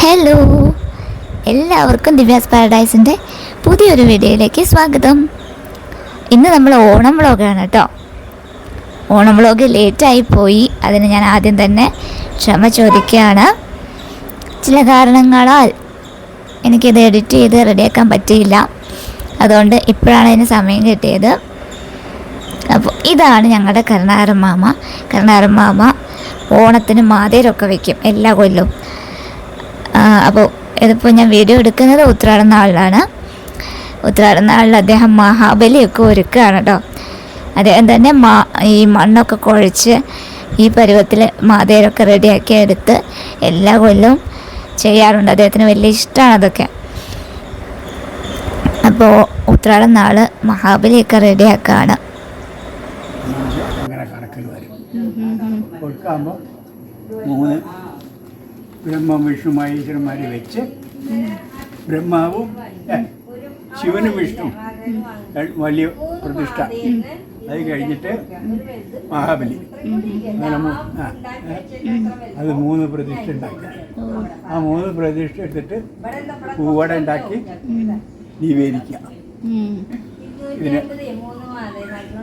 Hello എല്ലാവർക്കും ദിവ്യാസ് പാരഡൈസിന്റെ പുതിയൊരു വീഡിയോയിലേക്ക് സ്വാഗതം. ഇന്ന് നമ്മൾ ഓണം വ്ളോഗാണ് കേട്ടോ. ഓണം വ്ളോഗ് ലേറ്റായി പോയി. അതിന് ഞാൻ ആദ്യം തന്നെ ക്ഷമ ചോദിക്കുകയാണ്. ചില കാരണങ്ങളാൽ എനിക്കിത് എഡിറ്റ് ചെയ്ത് റെഡിയാക്കാൻ പറ്റിയില്ല. അതുകൊണ്ട് ഇപ്പോഴാണ് അതിന് സമയം കിട്ടിയത്. അപ്പോൾ ഇതാണ് ഞങ്ങളുടെ കരുണാകരൻ മാമ. കരുണാകരൻ മാമ ഓണത്തിന് മാതേരൊക്കെ വയ്ക്കും എല്ലാ കൊല്ലവും. അപ്പോൾ ഇതിപ്പോൾ ഞാൻ വീഡിയോ എടുക്കുന്നത് ഉത്രാടം നാളിലാണ്. ഉത്രാടം നാളിൽ അദ്ദേഹം മഹാബലിയൊക്കെ ഒരുക്കുകയാണ് കേട്ടോ അദ്ദേഹം തന്നെ മാ ഈ മണ്ണൊക്കെ കുഴച്ച് ഈ പരുവത്തിൽ മാതേരൊക്കെ റെഡിയാക്കി എടുത്ത് എല്ലാ കൊല്ലവും ചെയ്യാറുണ്ട്. അദ്ദേഹത്തിന് വലിയ ഇഷ്ടമാണ് അതൊക്കെ. അപ്പോൾ ഉത്രാടം നാൾ മഹാബലിയൊക്കെ റെഡിയാക്കുകയാണ് അങ്ങനെ കണക്കിൽ വരും. മൂന്ന് ബ്രഹ്മം വിഷ്ണു മഹേശ്വരന്മാരെ വെച്ച് ബ്രഹ്മാവും ശിവനും വിഷ്ണു വലിയ പ്രതിഷ്ഠ. അത് കഴിഞ്ഞിട്ട് മഹാബലി. അത് മൂന്ന് പ്രതിഷ്ഠ ഉണ്ടാക്കി ആ മൂന്ന് പ്രതിഷ്ഠ എടുത്തിട്ട് പൂവട ഉണ്ടാക്കി നിവേദിക്കുക. ഇതിന്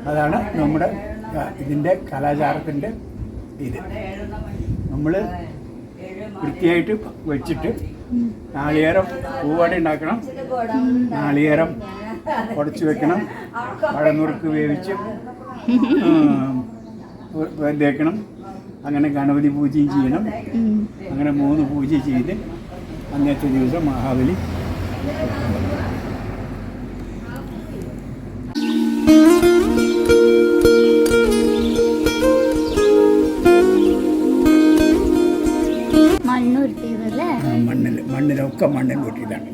അതാണ് നമ്മുടെ ഇതിന്റെ കലാചാരത്തിന്റെ ഇത്. നമ്മൾ വൃത്തിയായിട്ട് വെച്ചിട്ട് നാളികേരം പൂവാടി ഉണ്ടാക്കണം. നാളികേരം ഉടച്ചു വെക്കണം. പഴനുറുക്ക് വേവിച്ച് വെന്തേക്കണം. അങ്ങനെ ഗണപതി പൂജയും ചെയ്യണം. അങ്ങനെ മൂന്ന് പൂജ ചെയ്ത് അന്നത്തെ ദിവസം മഹാബലി മണ്ണിലൊക്കെ മണ്ണിൽ വെട്ടിയിട്ടാണ്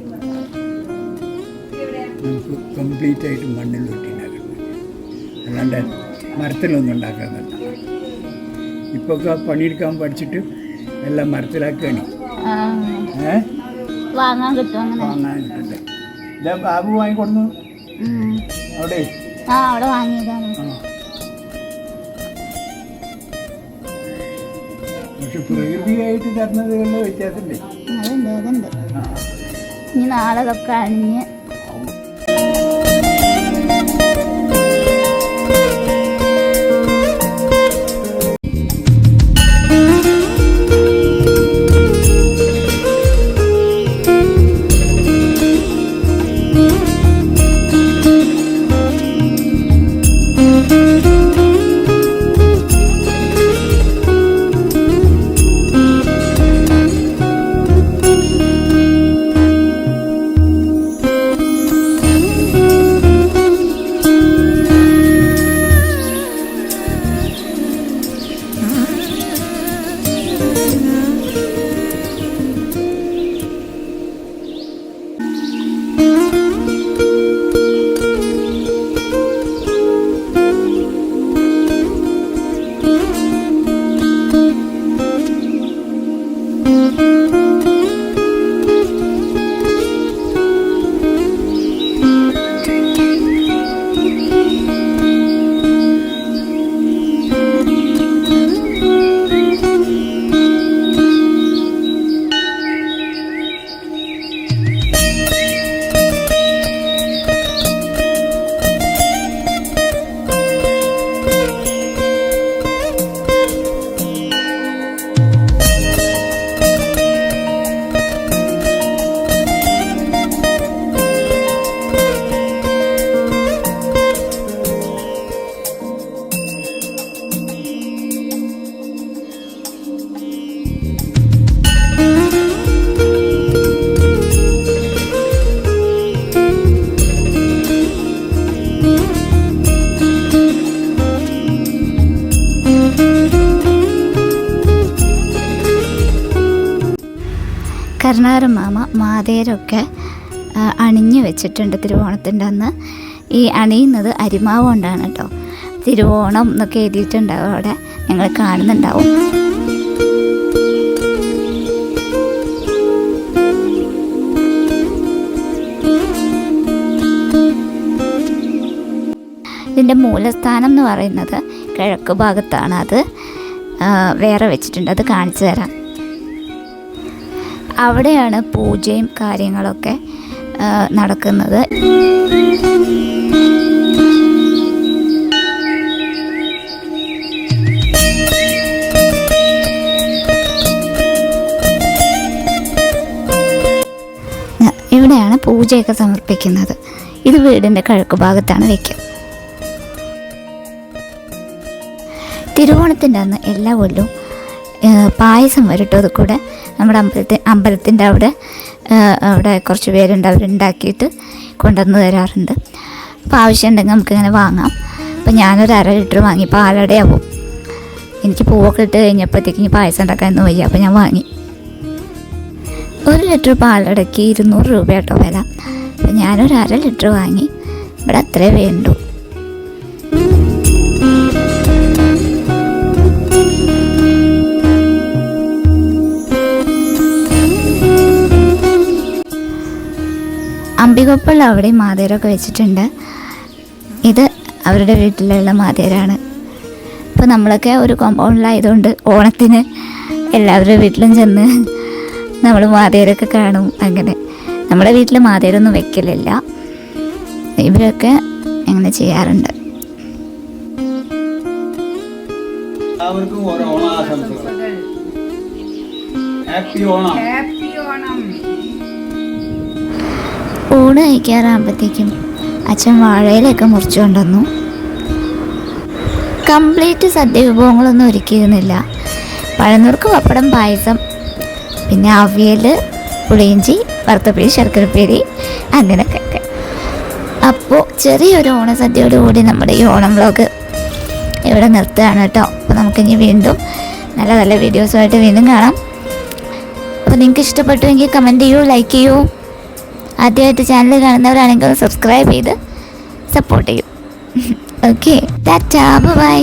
നമുക്ക് കംപ്ലീറ്റ് ആയിട്ട് മണ്ണിൽ കൊട്ടിയിട്ടുണ്ടാക്കണം അല്ലാണ്ട് മരത്തിലൊന്നും ഉണ്ടാക്കാറില്ല. ഇപ്പൊ ഒക്കെ പണിയെടുക്കാൻ പഠിച്ചിട്ട് എല്ലാം മരത്തിലാക്കുകയാണ് വാങ്ങാൻ കിട്ടും ഇതാ ബാബു വാങ്ങിക്കൊടുന്നു. അവിടെ? ആ അവിടെ വാങ്ങിയതാണ്. ആ. പക്ഷെ പ്രകൃതിയായിട്ട് തരുന്നത് വ്യത്യാസമില്ലേ? അതുണ്ട് ആ ഇനി നാളെ ഇതൊക്കെ അണിഞ്ഞ് കരുണാകരൻ മാമ മാതേരൊക്കെ അണിഞ്ഞു വെച്ചിട്ടുണ്ട് തിരുവോണത്തിന്റെ അന്ന്. ഈ അണിയുന്നത് അരിമാവ് കൊണ്ടാണ് കേട്ടോ. തിരുവോണം എന്നൊക്കെ എഴുതിയിട്ടുണ്ടാവും അവിടെ. ഞങ്ങൾ കാണുന്നുണ്ടാവും. ഇതിന്റെ മൂലസ്ഥാനം എന്ന് പറയുന്നത് കിഴക്ക് ഭാഗത്താണ് അത്. വേറെ വെച്ചിട്ടുണ്ട്. അത് കാണിച്ചു തരാം. അവിടെയാണ് പൂജയും കാര്യങ്ങളൊക്കെ നടക്കുന്നത്. ഇവിടെയാണ് പൂജയൊക്കെ സമർപ്പിക്കുന്നത്. ഇത് വീടിന്റെ കിഴക്ക് ഭാഗത്താണ് വയ്ക്കുക തിരുവോണത്തിന്റെ അന്ന് എല്ലാ കൊല്ലവും പായസം വരട്ടോ. അത് കൂടെ നമ്മുടെ അമ്പലത്തിൽ അമ്പലത്തിന്റെ അവിടെ അവിടെ കുറച്ച് പേരുണ്ട്. അവരുണ്ടാക്കിയിട്ട് കൊണ്ടുവന്ന് തരാറുണ്ട്. അപ്പോൾ ആവശ്യമുണ്ടെങ്കിൽ നമുക്കിങ്ങനെ വാങ്ങാം. അപ്പോൾ ഞാനൊരു അര ലിറ്റർ വാങ്ങി. പാലടയാവും എനിക്ക് പൂവൊക്കെ ഇട്ട് കഴിഞ്ഞപ്പോഴത്തേക്ക് ഇനി പായസം ഉണ്ടാക്കാനൊന്നും വയ്യ. അപ്പോൾ ഞാൻ വാങ്ങി. ഒരു ലിറ്റർ പാലടയ്ക്ക് ഇരുന്നൂറ് രൂപ കേട്ടോ വില. അപ്പം ഞാനൊരു അര ലിറ്റർ വാങ്ങി. ഇവിടെ അത്രേ വേണ്ടു അമ്പികൊപ്പുള്ള അവിടെ മാതേരൊക്കെ വെച്ചിട്ടുണ്ട്. ഇത് അവരുടെ വീട്ടിലുള്ള മാതേരാണ്. ഇപ്പോൾ നമ്മളൊക്കെ ഒരു കോമ്പൗണ്ടിലായതുകൊണ്ട് ഓണത്തിന് എല്ലാവരുടെ വീട്ടിലും ചെന്ന് നമ്മൾ മാതേരൊക്കെ കാണും അങ്ങനെ. നമ്മുടെ വീട്ടിൽ മാതേരൊന്നും വെക്കലില്ല. ഇവരൊക്കെ അങ്ങനെ ചെയ്യാറുണ്ട്. എല്ലാവർക്കും ഓരോ ഓണാശംസകൾ ഹാപ്പി ഓണം. ഊണ് കഴിക്കാറാകുമ്പോഴത്തേക്കും അച്ഛൻ വാഴയിലൊക്കെ മുറിച്ചു കൊണ്ടുവന്നു കംപ്ലീറ്റ് സദ്യ വിഭവങ്ങളൊന്നും ഒരുക്കിയിരുന്നില്ല. പഴനൂർക്ക് പപ്പടം പായസം പിന്നെ അവിയൽ പുളിയിഞ്ചി വറുത്തപ്പേരി ശർക്കരപ്പേരി അങ്ങനെയൊക്കെ. അപ്പോൾ ചെറിയൊരു ഓണസദ്യയോടുകൂടി നമ്മുടെ ഈ ഓണം വ്ലോഗ് ഇവിടെ നിർത്തുകയാണ് കേട്ടോ. അപ്പോൾ നമുക്കിനി വീണ്ടും നല്ല നല്ല വീഡിയോസുമായിട്ട് വീണ്ടും കാണാം. അപ്പോൾ നിങ്ങൾക്ക് ഇഷ്ടപ്പെട്ടുവെങ്കിൽ കമന്റ് ചെയ്യൂ ലൈക്ക് ചെയ്യൂ. ആദ്യമായിട്ട് ചാനൽ കാണുന്നവരാണെങ്കിൽ സബ്സ്ക്രൈബ് ചെയ്ത് സപ്പോർട്ട് ചെയ്യും. Okay tata bye